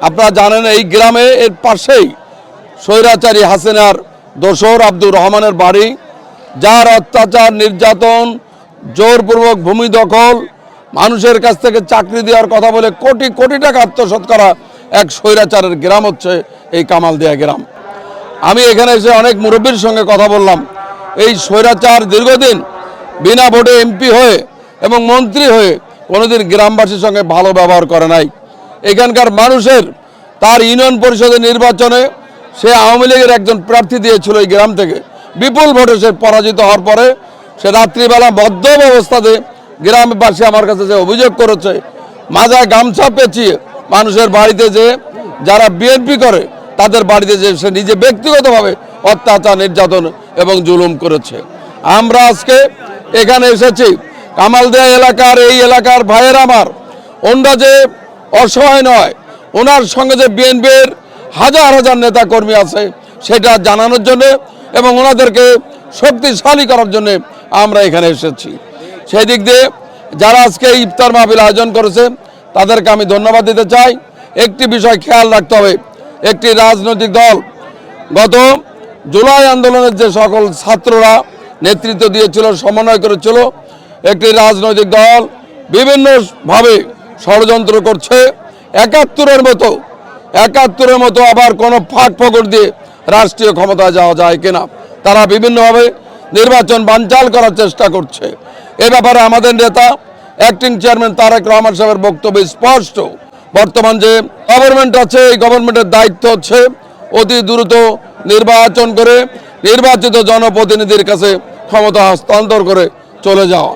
আপনারা জানেন এই গ্রামে এর পাশেই স্বৈরাচারী হাসিনার দোসর আব্দুর রহমানের বাড়ি, যার অত্যাচার, নির্যাতন, জোরপূর্বক ভূমি দখল, মানুষের কাছ থেকে চাকরি দেওয়ার কথা বলে কোটি কোটি টাকা আত্মসাৎ করা এক স্বৈরাচারের গ্রাম হচ্ছে এই কামালদিয়া গ্রাম। আমি এখানে এসে অনেক মুরব্বীর সঙ্গে কথা বললাম। এই স্বৈরাচার দীর্ঘদিন বিনা ভোটে এমপি হয়ে এবং মন্ত্রী হয়ে কোনোদিন গ্রামবাসীর সঙ্গে ভালো ব্যবহার করে নাই। এখানকার মানুষের তার ইউনিয়ন পরিষদের নির্বাচনে সে আওয়ামী লীগের একজন প্রার্থী দিয়েছিল এই গ্রাম থেকে। বিপুল ভোটে সে পরাজিত হওয়ার পরে সে রাত্রিবেলা বদ্ধ অবস্থাতে গ্রামবাসী আমার কাছে যে অভিযোগ করেছে মাজায় গামছা পেঁচিয়ে মানুষের বাড়িতে যে যারা বিএনপি করে, তাদের বাড়িতে যে সে নিজে ব্যক্তিগতভাবে অত্যাচার, নির্যাতন এবং জুলুম করেছে। আমরা আজকে এখানে এসেছি। কামালদিয়া এলাকার এই এলাকার ভাইয়ের আমার অন্য যে অসহায় নয়। ওনার সঙ্গে যে বিএনপির হাজার হাজার নেতা কর্মী আছে, সেটা জানানোর জন্য এবং ওনাদেরকে শক্তিশালী করার জন্য আমরা এখানে এসেছি। সেই দিক দিয়ে যারা আজকে ইফতার মাহফিল আয়োজন করেছে, তাদেরকে আমি ধন্যবাদ দিতে চাই। একটি বিষয় খেয়াল রাখতে হবে, একটি রাজনৈতিক দল। গত জুলাই আন্দোলনের যে সকল ছাত্ররা নেতৃত্ব দিয়েছিল, সমন্বয় করেছিল, একটি রাজনৈতিক দল বিভিন্নভাবে ষড়যন্ত্র করছে। একাত্তরের মতো একাত্তরের মতো আবার কোনো ফাঁক ফকর দিয়ে রাষ্ট্রীয় ক্ষমতায় যাওয়া যায় কিনা? তারা বিভিন্নভাবে নির্বাচন বানচাল করার চেষ্টা করছে। এ ব্যাপারে আমাদের নেতা অ্যাক্টিং চেয়ারম্যান তারেক রহমান সাহেবের বক্তব্য স্পষ্ট। বর্তমান যে গভর্নমেন্ট আছে, এই গভর্নমেন্টের দায়িত্ব হচ্ছে অতি দ্রুত নির্বাচন করে নির্বাচিত জনপ্রতিনিধির কাছে ক্ষমতা হস্তান্তর করে চলে যাওয়া।